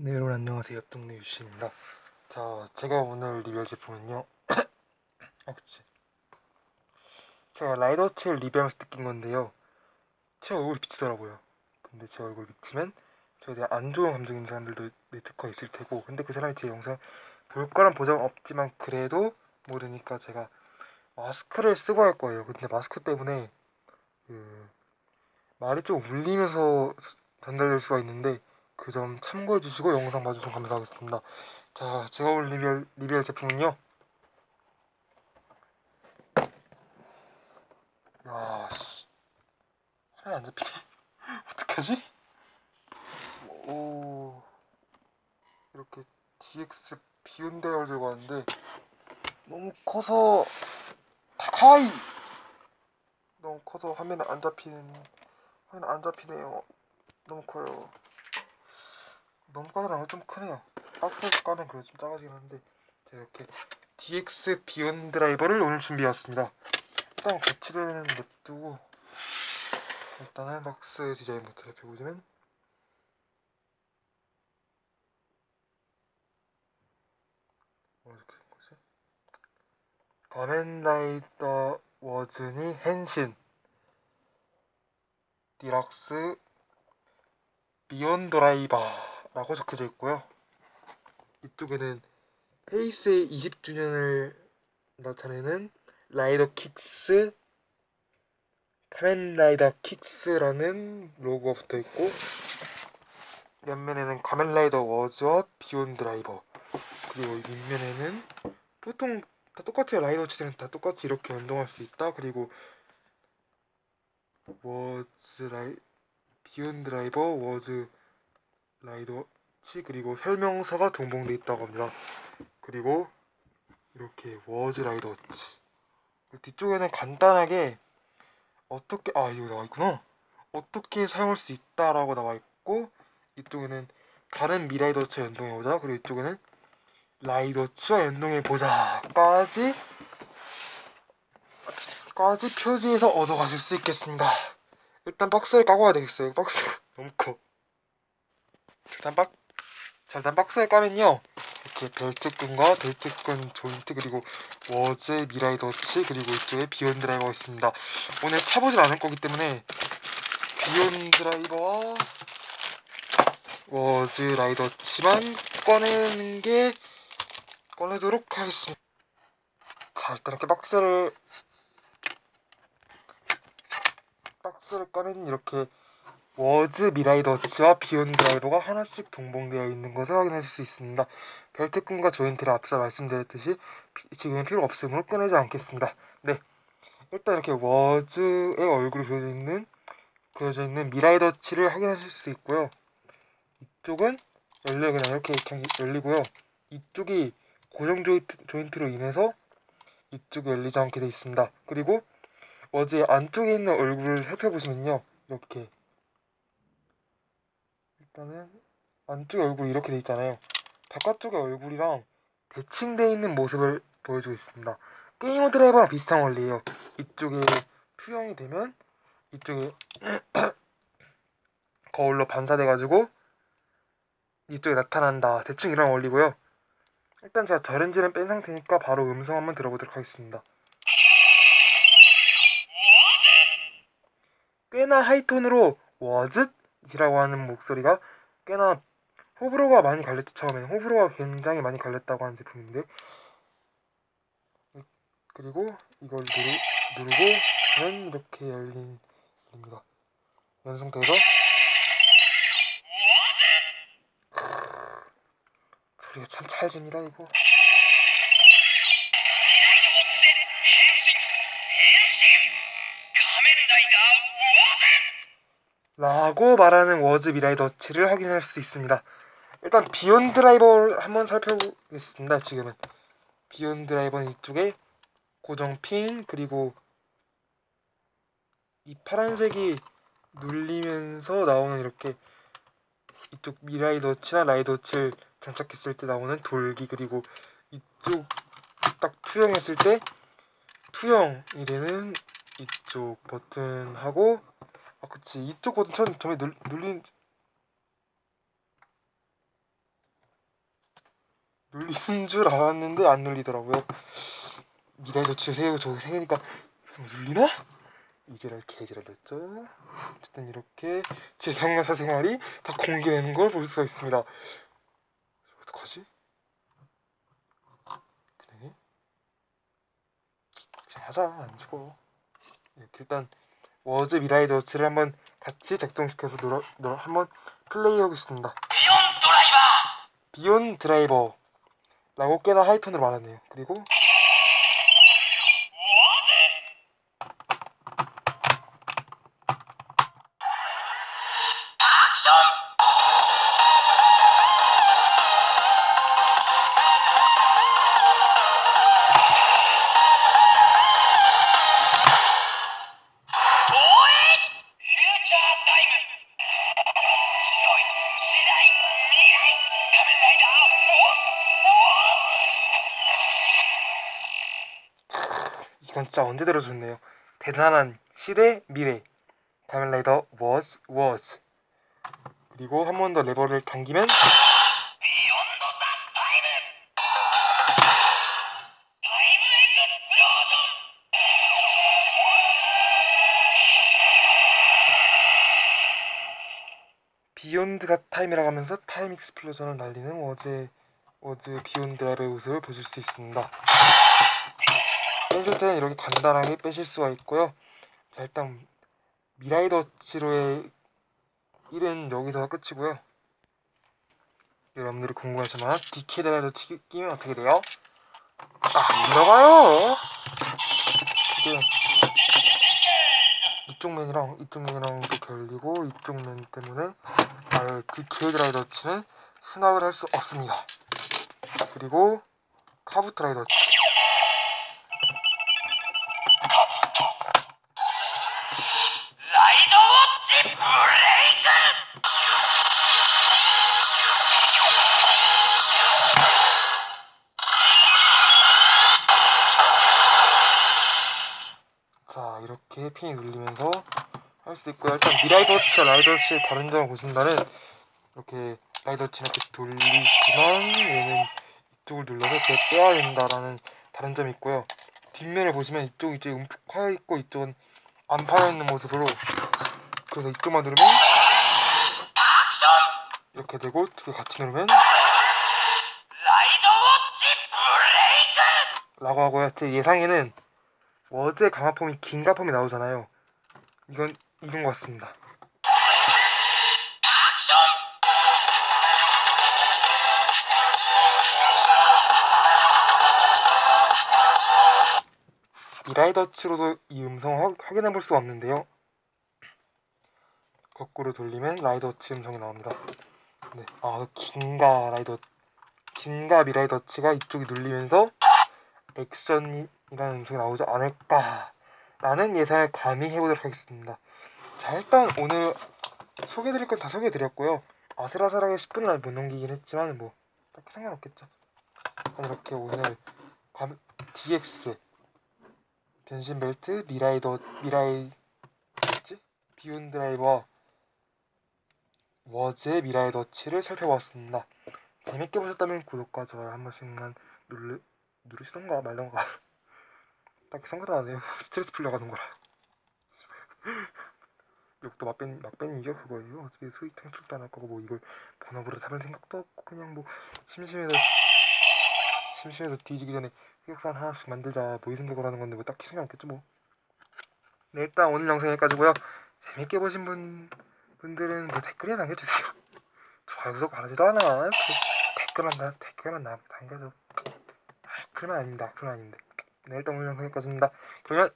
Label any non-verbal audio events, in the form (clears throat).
네, 여러분 안녕하세요. 옆동네 유씨입니다. 자, 제가 오늘 리뷰할 제품은요. (coughs) 아, 그치. 제가 라이더 첼 리뷰하면서 느낀 건데요. 제 얼굴이 비치더라고요. 근데 제 얼굴이 비치면 저에 대한 안 좋은 감정 있는 사람들도 네트워크가 있을 테고 근데 그 사람이 제 영상 볼 거란 보장 없지만 그래도 모르니까 제가 마스크를 쓰고 할 거예요. 근데 마스크 때문에 그 말이 좀 울리면서 전달될 수가 있는데 그 점 참고해 주시고 영상 봐주시면 감사하겠습니다. 자, 제가 오늘 리뷰할, 리뷰할 제품은요. 야, 씨. 하나 안 잡히네. (laughs) 어떡하지? 오, 이렇게 DX 비운대를 들고 왔는데 너무 커서 다카이! 너무 커서 화면에 안 잡히는 화면에 안 잡히네요. 너무 커요. 까다로워 좀 크네요. 박스에서 까면 그래 좀 작아지긴 한데 이렇게 DX 비온 드라이버를 오늘 준비해왔습니다. 일단 거치대는 냅두고 일단은 박스 디자인부터 살펴보자면 뭐 이렇게 된 거지? 가멘라이더 워즈니 헨신 디럭스 비온 드라이버 라고 적혀져 있고요. 이쪽에는 헤이스의 20주년을 나타내는 라이더 킥스 카멘라이더 킥스라는 로고가 붙어 있고 옆면에는 가멘라이더 워즈와 비온 드라이버. 그리고 윗면에는 보통 다 똑같아요. 라이더 치들은 다 똑같이 이렇게 연동할 수 있다. 그리고 워즈 라이 비온 드라이버 워즈 라이더 치 그리고 설명서가 동봉돼 있다고 합니다. 그리고 이렇게 워즈 라이더 치 뒤쪽에는 간단하게 어떻게 아 이거 나와 있구나 어떻게 사용할 수 있다라고 나와 있고 이쪽에는 다른 미라이더치와 연동해 보자 그리고 이쪽에는 라이더치와 연동해 보자까지 까지 표지에서 얻어가실 수 있겠습니다. 일단 박스를 까고 와야 되겠어요. 박스가 (laughs) 너무 커. 일단 박, 자, 일단 박스를 까면요. 이렇게 벨트끈과 벨트끈 조인트 그리고 워즈 미라이더치 그리고 이쪽에 비온 드라이버가 있습니다. 오늘 차보질 않을 거기 때문에 비온 드라이버와 워즈 라이더치만 꺼내는 게 꺼내도록 하겠습니다. 자, 일단 이렇게 박스를 박스를 꺼내는 이렇게 워즈 미라이더치와 비온 드라이버가 하나씩 동봉되어 있는 것을 확인하실 수 있습니다. 벨트끈과 조인트를 앞서 말씀드렸듯이 피- 지금은 필요 없으므로 꺼내지 않겠습니다. 네, 일단 이렇게 워즈의 얼굴이 그려져 있는 그려져 있는 미라이더치를 확인하실 수 있고요. 이쪽은 열려 그냥 이렇게 열리고요. 이쪽이 고정 조인트, 조인트로 인해서 이쪽이 열리지 않게 되어 있습니다. 그리고 어제 안쪽에 있는 얼굴을 살펴보시면요. 이렇게 일단은 안쪽에 얼굴이 이렇게 돼 있잖아요. 바깥쪽의 얼굴이랑 대칭되어 있는 모습을 보여주고 있습니다. 게이머 드라이버랑 비슷한 원리예요. 이쪽에 투영이 되면 이쪽에 (clears throat) 거울로 반사돼가지고 이쪽에 나타난다. 대충 이런 원리고요. 일단 제가 저렌지는 뺀 상태니까 바로 음성 한번 들어보도록 하겠습니다. 꽤나 하이톤으로 워즈 이라고 하는 목소리가 꽤나 호불호가 많이 갈렸죠 처음에는 호불호가 굉장히 많이 갈렸다고 하는 제품인데 그리고 이걸 누르, 누르고는 이렇게 열린 열립니다 연성돼서 소리가 참 찰집니다 이거 라고 말하는 워즈 미라이더치를 확인할 수 있습니다. 일단 비온 드라이버를 한번 살펴보겠습니다. 지금은 비온 드라이버는 이쪽에 고정 핀 그리고 이 파란색이 눌리면서 나오는 이렇게 이쪽 미라이더치나 라이더치를 장착했을 때 나오는 돌기 그리고 이쪽 딱 투영했을 때 투영이 되는 이쪽 버튼하고 아 그치 이쪽 버튼 처음 처음에 눌, 눌린 눌리는 줄 알았는데 안 눌리더라고요. 새우 저거 새우니까 설마 눌리나? 이제를 개지를 했죠. 어쨌든 이렇게 제 상가사 생활이 다 공개되는 걸 볼 수가 있습니다. 어떡하지? 그래? 그냥 하자 안 죽어. 이렇게 일단 워즈 미라이더치를 한번 같이 작동시켜서 놀아, 놀아 한번 플레이하겠습니다. 비온 드라이버 비욘 드라이버 라고 꽤나 하이톤으로 말하네요. 그리고 진짜 언제 들어줬네요. 대단한 시대 미래 가면라이더 was was 그리고 한 번 더 레버를 당기면 비욘드가 타임이라고 하면서 타임 익스플로전을 날리는 워즈 워즈 비욘드 랩의 모습을 보실 수 있습니다. 빼실 때는 이렇게 간단하게 빼실 수가 있고요. 자 일단 미라이더치로의 1은 여기서 끝이고요. 여러분들이 궁금하시면 디케드라도 끼면 어떻게 돼요? 안 들어가요. 지금 이쪽 면이랑 이쪽 면이랑도 걸리고 이쪽 면 때문에 아예 디케드라이더치는 수납을 할 수 없습니다. 그리고 카부트라이더치 핀이 눌리면서 할수 있고요. 일단 미라이더치와 라이더치의 다른 점을 보신다면 이렇게 라이더치는 이렇게 돌리지만 얘는 이쪽을 눌러서 이렇게 빼야 된다라는 다른 점이 있고요. 뒷면을 보시면 이쪽 이제 움푹 파여 있고 이쪽은 안 파여 있는 모습으로 그래서 이쪽만 누르면 이렇게 되고 두 개 같이 누르면 라이더 워치 브레이크! 라고 하고요. 제 예상에는 워즈의 강화폼이 긴 가폼이 나오잖아요 이건 이건 것 같습니다 미라이더치로도 이 음성을 확- 확인해 볼 수가 없는데요. 거꾸로 돌리면 라이더치 음성이 나옵니다. 네, 아 긴가 라이더 긴가 미라이더치가 이쪽이 눌리면서 액션이라는 음성이 나오지 않을까라는 예상을 감히 해보도록 하겠습니다. 자 일단 오늘 소개드릴 건 다 소개드렸고요. 아슬아슬하게 10분을 못 넘기긴 했지만 뭐 딱히 상관없겠죠. 이렇게 오늘 감, DX 변신 벨트 미라이더 미라이 뭐지? 비온 드라이버 워즈의 미라이 더치를 살펴보았습니다. 재밌게 보셨다면 구독과 좋아요 한 번씩만 누르 누르시던가 말던가 (laughs) 딱히 상관도 안 해요. (laughs) 스트레스 풀려가는 거라. (laughs) 욕도 막변 막변이죠 그거예요. 어차피 수익 창출도 안 할 거고 뭐 이걸 본업으로 잡을 생각도 없고 그냥 뭐 심심해서 심심해서 뒤지기 전에 흑역산 하나씩 만들자 뭐 이 생각을 하는 건데 뭐 딱히 생각 없겠죠 뭐. 네 일단 오늘 영상 여기까지고요. 재밌게 보신 분 분들은 뭐 댓글에 남겨주세요. 좋아요 구독 바라지도 않아. 그 댓글만 나 댓글만 나 남겨줘. 아, 그러면 아닙니다. 그러면 아닌데. 네 일단 오늘 영상 여기까지입니다. 그러면